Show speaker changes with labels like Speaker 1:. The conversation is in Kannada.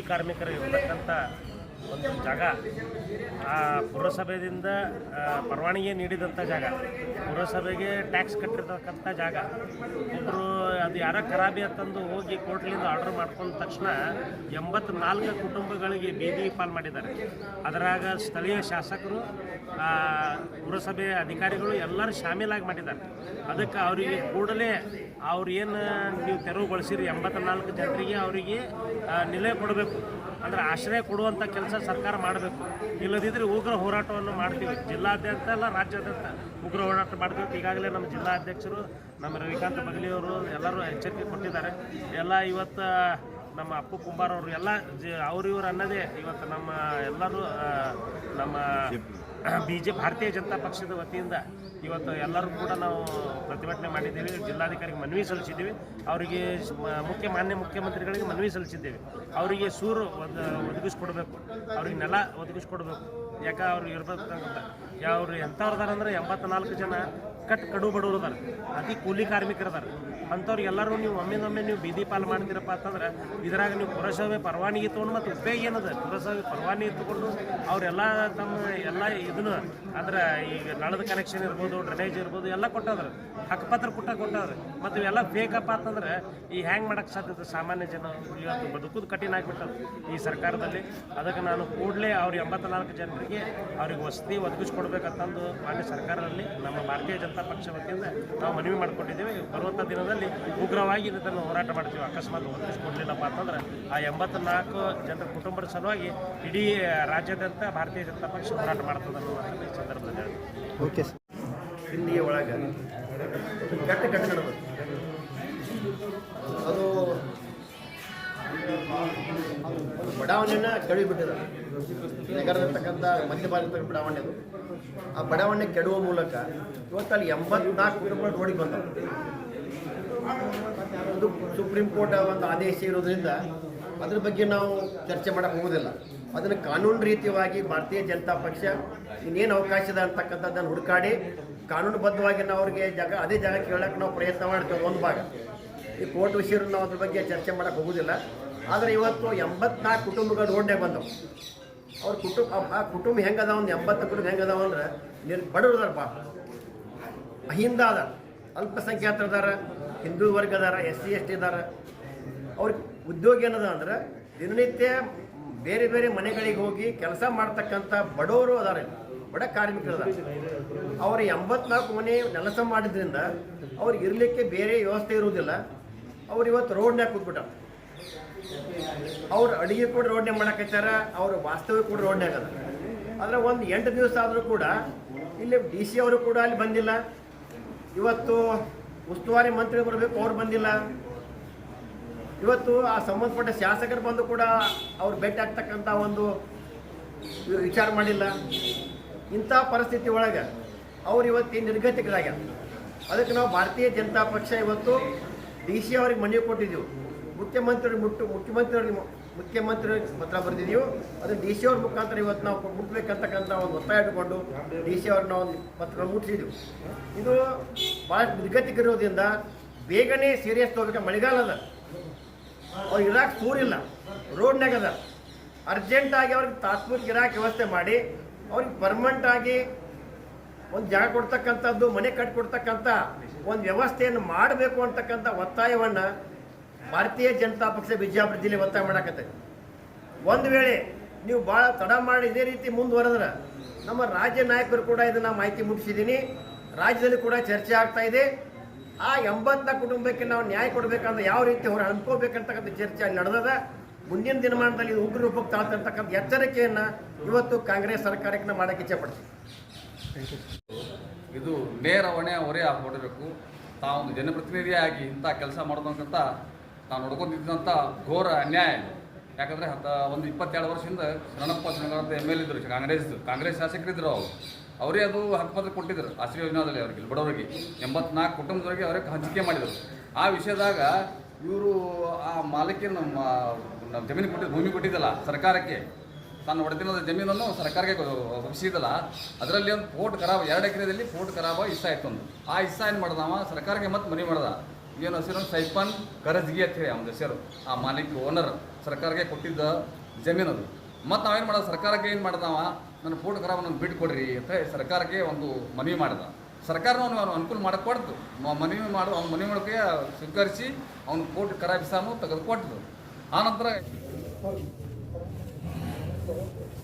Speaker 1: ಕೂಲಿ ಕಾರ್ಮಿಕರು ಇರತಕ್ಕಂಥ ಒಂದು ಜಾಗ, ಆ ಪುರಸಭೆಯಿಂದ ಪರವಾನಗಿ ನೀಡಿದಂಥ ಜಾಗ. ಪುರಸಭೆಗೆ ಟ್ಯಾಕ್ಸ್ ಕಟ್ಟಿರ್ತಕ್ಕಂಥ ಜಾಗ. ಒಬ್ಬರು ಅದು ಯಾರ ಖರಾಬಿ ಅಂತಂದು ಹೋಗಿ ಕೋರ್ಟ್ಲಿಂದ ಆರ್ಡರ್ ಮಾಡ್ಕೊಂಡ ತಕ್ಷಣ ಎಂಬತ್ನಾಲ್ಕು ಕುಟುಂಬಗಳಿಗೆ ಬೀದಿ ಪಾಲ್ ಮಾಡಿದ್ದಾರೆ. ಅದರಾಗ ಸ್ಥಳೀಯ ಶಾಸಕರು ಪುರಸಭೆ ಅಧಿಕಾರಿಗಳು ಎಲ್ಲರೂ ಶಾಮೀಲಾಗಿ ಮಾಡಿದ್ದಾರೆ. ಅದಕ್ಕೆ ಅವರಿಗೆ ಕೂಡಲೇ ಅವ್ರು ಏನು ನೀವು ತೆರವುಗೊಳಿಸಿರಿ ಎಂಬತ್ನಾಲ್ಕು ಜನರಿಗೆ ಅವರಿಗೆ ನಿಲಯ ಕೊಡಬೇಕು. ಅಂದ್ರೆ ಆಶ್ರಯ ಕೊಡುವಂಥ ಕೆಲಸ ಸರ್ಕಾರ ಮಾಡಬೇಕು. ಇಲ್ಲದಿದ್ದರೆ ಉಗ್ರ ಹೋರಾಟವನ್ನು ಮಾಡ್ತೀವಿ. ಜಿಲ್ಲಾದ್ಯಂತ ಅಲ್ಲ, ರಾಜ್ಯಾದ್ಯಂತ ಉಗ್ರ ಹೋರಾಟ ಮಾಡ್ತೀವಿ ಈಗಾಗಲೇ ನಮ್ಮ ಜಿಲ್ಲಾಧ್ಯಕ್ಷರು ನಮ್ಮ ರವಿಕಾಂತ್ ಬಗಲಿಯವರು ಎಲ್ಲರೂ ಎಚ್ಚರಿಕೆ ಕೊಟ್ಟಿದ್ದಾರೆ. ಎಲ್ಲ ಇವತ್ತು ನಮ್ಮ ಅಪ್ಪು ಕುಂಬಾರ್ ಅವರು ಎಲ್ಲ ಜ ಅವ್ರಿವ್ರು ಅನ್ನೋದೇ ಇವತ್ತು ನಮ್ಮ ಎಲ್ಲರೂ ನಮ್ಮ ಬಿ ಜೆ ಭಾರತೀಯ ಜನತಾ ಪಕ್ಷದ ವತಿಯಿಂದ ಇವತ್ತು ಎಲ್ಲರೂ ಕೂಡ ನಾವು ಪ್ರತಿಭಟನೆ ಮಾಡಿದ್ದೇವೆ. ಜಿಲ್ಲಾಧಿಕಾರಿಗೆ ಮನವಿ ಸಲ್ಲಿಸಿದ್ದೀವಿ. ಅವರಿಗೆ ಮುಖ್ಯ, ಮಾನ್ಯ ಮುಖ್ಯಮಂತ್ರಿಗಳಿಗೆ ಮನವಿ ಸಲ್ಲಿಸಿದ್ದೇವೆ. ಅವರಿಗೆ ಸೂರು ಒದ, ಒದಗಿಸ್ಕೊಡ್ಬೇಕು. ಅವ್ರಿಗೆ ನೆಲ ಒದಗಿಸ್ಕೊಡ್ಬೇಕು. ಯಾಕೆ ಅವ್ರು ಇರ್ಬೇಕಂತ? ಅವ್ರು ಎಂಥವ್ರು ಅಂದ್ರೆ ಎಂಬತ್ನಾಲ್ಕು ಜನ ಕಟ್ ಕಡು ಬಡವರು ಅದಾರ. ಅತಿ ಕೂಲಿ ಕಾರ್ಮಿಕರು ಅದಾರ. ಅಂಥವ್ರು ಎಲ್ಲರೂ ನೀವು ಒಮ್ಮೆದೊಮ್ಮೆ ನೀವು ಬೀದಿ ಪಾಲು ಮಾಡ್ತೀರಪ್ಪ ಅಂತಂದ್ರೆ ಇದ್ರಾಗ ನೀವು ಪುರಸಭೆ ಪರವಾನಗಿ ತೊಗೊಂಡು ಮತ್ತು ಉಪಯೋಗ ಏನದ? ಪುರಸಭೆ ಪರವಾನಗಿ ತಗೊಂಡು ಅವರೆಲ್ಲ ತಮ್ಮ ಎಲ್ಲ ಇದನ್ನು ಅಂದ್ರೆ ಈಗ ನಳದ ಕನೆಕ್ಷನ್ ಇರ್ಬೋದು ಡ್ರೈನೇಜ್ ಇರ್ಬೋದು, ಎಲ್ಲ ಕೊಟ್ಟದ್ರ ಹಕ್ಕಪತ್ರ ಕೊಟ್ಟ ಕೊಟ್ಟವ್ರೆ. ಮತ್ತು ಇವೆಲ್ಲ ಬೇಕಪ್ಪ ಅಂತಂದ್ರೆ ಈ ಹ್ಯಾಂಗ್ ಮಾಡಕ್ಕೆ ಸಾಧ್ಯತೆ ಸಾಮಾನ್ಯ ಜನ ಇವತ್ತು ಬದುಕುದು ಕಠಿಣ ಆಗಿಬಿಟ್ಟದು ಈ ಸರ್ಕಾರದಲ್ಲಿ. ಅದಕ್ಕೆ ನಾನು ಕೂಡಲೇ ಅವ್ರ ಎಂಬತ್ನಾಲ್ಕು ಜನರಿಗೆ ಅವ್ರಿಗೆ ವಸತಿ ಒದಗಿಸ್ಕೊಡ್ಬೇಕಂತಂದು ಮಾನ್ಯ ಸರ್ಕಾರದಲ್ಲಿ ನಮ್ಮ ಭಾರತೀಯ ಜನತಾ ಪಕ್ಷ ವತಿಯಿಂದ ನಾವು ಮನವಿ ಮಾಡಿಕೊಂಡಿದ್ದೇವೆ. ಬರುವಂಥ ದಿನದಲ್ಲಿ ಉಗ್ರವಾಗಿ ಇದನ್ನು ಹೋರಾಟ ಮಾಡ್ತೀವಿ. ಅಕಸ್ಮಾತ್ ಒದಗಿಸ್ಕೊಡ್ಲಿಲ್ಲಪ್ಪ ಅಂತಂದ್ರೆ ಆ ಎಂಬತ್ನಾಲ್ಕು ಜನರ ಕುಟುಂಬದ ಸಲುವಾಗಿ ಇಡೀ ರಾಜ್ಯಾದ್ಯಂತ ಭಾರತೀಯ ಜನತಾ ಪಕ್ಷ ಹೋರಾಟ ಮಾಡ್ತದೆ ಅನ್ನೋ ಮಾತನ್ನ ಈ ಸಂದರ್ಭದಲ್ಲಿ.
Speaker 2: Okay sir.
Speaker 3: ಹಿಂದಿಯ ಒಳಗೆ. ಬಡಾವಣೆಯನ್ನು ಕೆಡವಿಬಿಟ್ಟಿದ್ದಾರೆ ನಗರದಲ್ಲಿರ್ತಕ್ಕಂಥ ಮಧ್ಯಭಾಗದ ಬಡಾವಣೆ ಅದು. ಆ ಬಡಾವಣೆ ಕೆಡುವ ಮೂಲಕ ಇವತ್ತು ಅಲ್ಲಿ ಎಂಬತ್ನಾಲ್ಕು ಕುಟುಂಬಗಳು ರೋಡಿಗೆ ಬಂದವು. ಇದು ಸುಪ್ರೀಂ ಕೋರ್ಟ್ ಒಂದು ಆದೇಶ ಇರೋದ್ರಿಂದ ಅದ್ರ ಬಗ್ಗೆ ನಾವು ಚರ್ಚೆ ಮಾಡಕ್ಕೆ ಹೋಗೋದಿಲ್ಲ ಅದನ್ನು ಕಾನೂನು ರೀತಿಯಾಗಿ ಭಾರತೀಯ ಜನತಾ ಪಕ್ಷ ಇನ್ನೇನು ಅವಕಾಶ ಇದೆ ಅಂತಕ್ಕಂಥದ್ದನ್ನು ಹುಡುಕಾಡಿ ಕಾನೂನುಬದ್ಧವಾಗಿ ನಾವು ಅವ್ರಿಗೆ ಜಾಗ, ಅದೇ ಜಾಗ ಕೇಳಕ್ಕೆ ನಾವು ಪ್ರಯತ್ನ ಮಾಡ್ತೇವೆ ಒಂದು ಭಾಗ. ಈ ಕೋರ್ಟ್ ವಿಷಯ ನಾವು ಅದ್ರ ಬಗ್ಗೆ ಚರ್ಚೆ ಮಾಡಕ್ಕೆ ಹೋಗೋದಿಲ್ಲ. ಆದರೆ ಇವತ್ತು ಎಂಬತ್ನಾಲ್ಕು ಕುಟುಂಬಗಳು ರೋಡ್ನಾಗ ಬಂದವು. ಅವ್ರ ಕುಟುಂಬ, ಆ- ಕುಟುಂಬ ಹೆಂಗದ ಒಂದು ಎಂಬತ್ತು ಕುಟುಂಬ ಹೆಂಗದಾವ ಅಂದ್ರೆ ನಿರ್ ಬಡವ್ರು ಅದಾರ ಪಾಪ ಅಹಿಂದ ಅದ ಅಲ್ಪಸಂಖ್ಯಾತರದಾರ ಹಿಂದೂ ವರ್ಗ ಅದಾರ, ಎಸ್ ಸಿ, ಎಸ್ ಟಿ ಅದಾರ. ಅವ್ರಿಗೆ ಉದ್ಯೋಗ ಏನದ ಅಂದ್ರೆ ದಿನನಿತ್ಯ ಬೇರೆ ಬೇರೆ ಮನೆಗಳಿಗೆ ಹೋಗಿ ಕೆಲಸ ಮಾಡ್ತಕ್ಕಂಥ ಬಡವರು ಅದಾರ ಬಡ ಕಾರ್ಮಿಕರು ಅದಾರ. ಅವ್ರು ಎಂಬತ್ನಾಲ್ಕು ಮನೆ ಕೆಲಸ ಮಾಡಿದ್ರಿಂದ ಅವ್ರಿಗೆ ಇರಲಿಕ್ಕೆ ಬೇರೆ ವ್ಯವಸ್ಥೆ ಇರುವುದಿಲ್ಲ ಅವ್ರು ಇವತ್ತು ರೋಡ್ನ್ಯಾಗ ಕೂತ್ಬಿಟ್ಟಾರ. ಅವ್ರು ಅಡಿಗೆ ಕೂಡ ರೋಡ್ನ್ಯಾಗ ಮಾಡಕತ್ತಾರ ಅವ್ರ ವಾಸ್ತವ್ಯ ಕೂಡ ರೋಡ್ನ್ಯಾಗ ಅದ. ಆದ್ರೆ ಒಂದು ಎಂಟು ದಿವಸ ಆದರೂ ಕೂಡ ಇಲ್ಲಿ ಡಿ ಸಿ ಅವರು ಕೂಡ ಅಲ್ಲಿ ಬಂದಿಲ್ಲ. ಇವತ್ತು ಉಸ್ತುವಾರಿ ಮಂತ್ರಿ ಬರಬೇಕು, ಅವ್ರು ಬಂದಿಲ್ಲ. ಇವತ್ತು ಆ ಸಂಬಂಧಪಟ್ಟ ಶಾಸಕರು ಬಂದು ಕೂಡ ಅವ್ರು ಭೇಟಿ ಆಗ್ತಕ್ಕಂಥ ಒಂದು ವಿಚಾರ ಮಾಡಿಲ್ಲ. ಇಂಥ ಪರಿಸ್ಥಿತಿ ಒಳಗೆ ಅವ್ರು ಇವತ್ತು ನಿರ್ಗತಿಕರಾಗ್ಯಾರ. ಅದಕ್ಕೆ ನಾವು ಭಾರತೀಯ ಜನತಾ ಪಕ್ಷ ಇವತ್ತು ಡಿ ಸಿ ಅವ್ರಿಗೆ ಮನವಿ ಕೊಟ್ಟಿದ್ದೆವು. ಮುಖ್ಯಮಂತ್ರಿ ಮುಟ್ಟು ಮುಖ್ಯಮಂತ್ರಿ ಮುಖ್ಯಮಂತ್ರಿ ಪತ್ರ ಬರೆದಿದ್ದೀವಿ. ಅದು ಡಿ ಸಿ ಅವ್ರ ಮುಖಾಂತರ ಇವತ್ತು ನಾವು ಮುಟ್ಬೇಕಂತಕ್ಕಂಥ ಒಂದು ಒತ್ತಾಯ ಇಟ್ಟುಕೊಂಡು ಡಿ ಸಿ ಅವ್ರನ್ನ ಒಂದು ಪತ್ರ ಮುಟ್ಟಿಸಿದ್ದೀವಿ. ಇದು ಭಾಳ ನಿರ್ಗತಿಗಿರೋದ್ರಿಂದ ಬೇಗನೆ ಸೀರಿಯಸ್ ತಗೋಬೇಕು ಮಳೆಗಾಲದ ಅವ್ರು ಇರಾಕ್ ಸೂರಿಲ್ಲ. ರೋಡ್ನಾಗ ಅದ. ಅರ್ಜೆಂಟಾಗಿ ಅವ್ರಿಗೆ ತಾತ್ಪೂರ್ತಿ ಇರಾಕ್ ವ್ಯವಸ್ಥೆ ಮಾಡಿ ಅವ್ರಿಗೆ ಪರ್ಮನೆಂಟ್ ಆಗಿ ಒಂದು ಜಾಗ ಕೊಡ್ತಕ್ಕಂಥದ್ದು, ಮನೆ ಕಟ್ಕೊಡ್ತಕ್ಕಂಥ ಒಂದು ವ್ಯವಸ್ಥೆಯನ್ನು ಮಾಡಬೇಕು ಅಂತಕ್ಕಂಥ ಒತ್ತಾಯವನ್ನು ಭಾರತೀಯ ಜನತಾ ಪಕ್ಷ ಬಿಜಾಪುರ ಒತ್ತಾಯ ಮಾಡಕತ್ತೆ. ಒಂದು ವೇಳೆ ನೀವು ಭಾಳ ತಡ ಮಾಡಿ ಇದೇ ರೀತಿ ಮುಂದುವರೆದ್ರೆ ನಮ್ಮ ರಾಜ್ಯ ನಾಯಕರು ಕೂಡ ಇದನ್ನು ಮಾಹಿತಿ ಮುಟ್ಟಿಸಿದ್ದೀನಿ ರಾಜ್ಯದಲ್ಲಿ ಕೂಡ ಚರ್ಚೆ ಆಗ್ತಾ ಇದೆ. ಆ ಎಂಬತ್ತ ಕುಟುಂಬಕ್ಕೆ ನಾವು ನ್ಯಾಯ ಕೊಡಬೇಕಂದ್ರೆ ಯಾವ ರೀತಿ ಅವ್ರು ಅನ್ಕೋಬೇಕಂತಕ್ಕಂಥ ಚರ್ಚೆ ನಡೆದದ. ಮುಂದಿನ ದಿನಮಾನದಲ್ಲಿ ಇದು ಉಗ್ರ ರೂಪಕ್ಕೆ ತಾಳ್ತಿರ್ತಕ್ಕಂಥ ಎಚ್ಚರಿಕೆಯನ್ನು ಇವತ್ತು ಕಾಂಗ್ರೆಸ್ ಸರ್ಕಾರಕ್ಕೆ ನಾವು ಮಾಡೋಕ್ಕೆ ಇಚ್ಛೆಪಡ್ತೀವಿ
Speaker 4: ಇದು ನೇರ ಹೊಣೆ ಹೊರೆ ಹೊಡಬೇಕು ತಾವೊಂದು ಜನಪ್ರತಿನಿಧಿಯಾಗಿ ಇಂಥ ಕೆಲಸ ಮಾಡೋದಂತ ನಾವು ನೋಡ್ಕೊಂಡಿದ್ದಂಥ ಘೋರ ಅನ್ಯಾಯ. ಯಾಕಂದರೆ ಹತ್ತ, ಒಂದು ಇಪ್ಪತ್ತೆರಡು ವರ್ಷದಿಂದ ಶರಣಪ್ಪ ಶರಣಗೌಡ ಎಂ ಎಲ್ ಇದ್ದರು ಕಾಂಗ್ರೆಸ್ ಕಾಂಗ್ರೆಸ್ ಶಾಸಕರಿದ್ದರು ಅವರು. ಅವರೇ ಅದು ಹಕ್ಕುಪತ್ರ ಕೊಟ್ಟಿದ್ದರು, ಆಶ್ರಯ ಯೋಜನಾದಲ್ಲಿ ಅವರಿಗೆ, ಬಡವರಿಗೆ. ಎಂಬತ್ನಾಲ್ಕು ಕುಟುಂಬದವರಿಗೆ ಅವರಿಗೆ ಹಂಚಿಕೆ ಮಾಡಿದರು. ಆ ವಿಷಯದಾಗ ಇವರು ಆ ಮಾಲೀಕರು ನಮ್ಮ ನಮ್ಮ ಜಮೀನು ಕೊಟ್ಟಿದ್ದು, ಭೂಮಿ ಕೊಟ್ಟಿದ್ದಲ್ಲ ಸರ್ಕಾರಕ್ಕೆ. ತಾನು ಒಡೆತನದ ಜಮೀನನ್ನು ಸರ್ಕಾರಕ್ಕೆ ಒಪ್ಪಿಸಿದಲ್ಲ ಅದರಲ್ಲಿ ಒಂದು ಫೋರ್ಟ್ ಖರಾಬ್ ಎರಡು ಎಕರೆದಲ್ಲಿ ಫೋರ್ಟ್ ಖರಾಬ್ ಇಷ್ಟ ಆಯ್ತು ಒಂದು. ಆ ಇಷ್ಟ ಏನು ಮಾಡ್ದವ ಸರ್ಕಾರಕ್ಕೆ ಮತ್ತೆ ಮನಿ ಮಾಡ್ದ. ಏನು ಹೆಸರು ಸೈಪನ್ ಕರಜ್ಗಿ ಅಂತ ಹೇಳಿ ಅವನ ಹೆಸರು. ಆ ಮಾಲೀಕ ಓನರ್ ಸರ್ಕಾರಕ್ಕೆ ಕೊಟ್ಟಿದ್ದ ಜಮೀನು ಅದು. ಮತ್ತು ನಾವೇನು ಮಾಡೋದು? ಸರ್ಕಾರಕ್ಕೆ ಏನು ಮಾಡ್ದವ ನನ್ನ ಫೋರ್ಟ್ ಖರಾಬ್ ನನಗೆ ಬಿಟ್ಟು ಕೊಡ್ರಿ ಅಂತ ಹೇಳಿ ಸರ್ಕಾರಕ್ಕೆ ಒಂದು ಮನವಿ ಮಾಡ್ದ. ಸರ್ಕಾರ ಅವನು ಅನುಕೂಲ ಮಾಡಿಕೊಡ್ತು ಮನವಿ ಮಾಡು, ಅವ್ನ ಮನವಿ ಮಾಡೋಕೆ ಸ್ವೀಕರಿಸಿ ಅವ್ನ ಕೋರ್ಟ್ ಖರಾಬಿಸಾನು ತೆಗೆದು ಕೊಟ್ಟದು ಆನಂತರ Thank you.